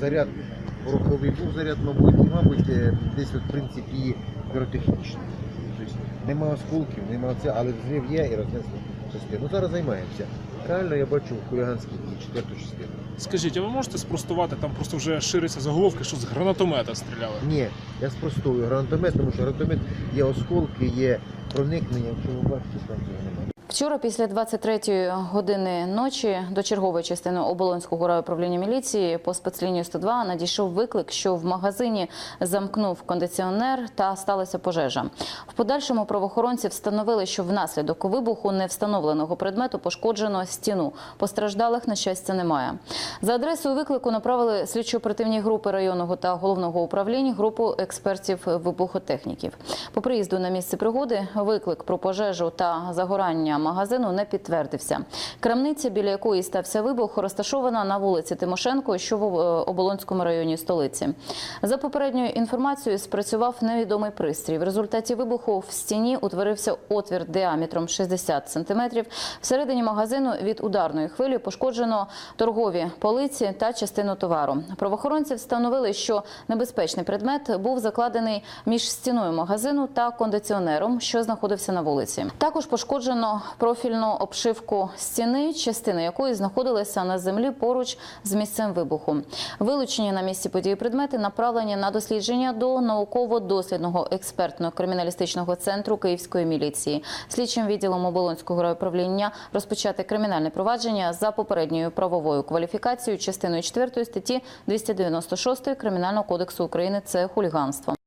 заряд пороховий був заряд, мабуть, і, мабуть, е, десь от, в принципі піротехнічний. Тобто нема осколків, нема це, але взрив є і рознесли частину. Ну зараз займаємося. Реально я бачу хуліганські дії, четверту частину. Скажіть, а ви можете спростувати, там просто вже шириться заголовки, що з гранатомета стріляли? Ні, я спростую гранатомет, тому що гранатомет є осколки, є проникнення. Якщо ви бачите, там цього немає. Вчора після 23-ї години ночі до чергової частини оболонського райуправління міліції по спецлінію 102 надійшов виклик, що в магазині замкнув кондиціонер та сталася пожежа. В подальшому правоохоронці встановили, що внаслідок вибуху невстановленого предмету пошкоджено стіну. Постраждалих на щастя немає. За адресою виклику направили слідчо-оперативні групи районного та головного управління групу експертів-вибухотехніків. По приїзду на місце пригоди виклик про пожежу та загорання магазину не підтвердився. Крамниця, біля якої стався вибух, розташована на вулиці Тимошенко, що в е, Оболонському районі столиці. За попередньою інформацією, спрацював невідомий пристрій. В результаті вибуху в стіні утворився отвір діаметром 60 см. Всередині магазину від ударної хвилі пошкоджено торгові полиці та частину товару. Правоохоронці встановили, що небезпечний предмет був закладений між стіною магазину та кондиціонером, що знаходився на вулиці. Також пошкоджено профільну обшивку стіни, частина якої знаходилася на землі поруч з місцем вибуху. Вилучені на місці події предмети направлені на дослідження до науково-дослідного експертно-криміналістичного центру Київської міліції. Слідчим відділом оболонського райуправління розпочати кримінальне провадження за попередньою правовою кваліфікацією частиною 4 статті 296 Кримінального кодексу України. Це хуліганство.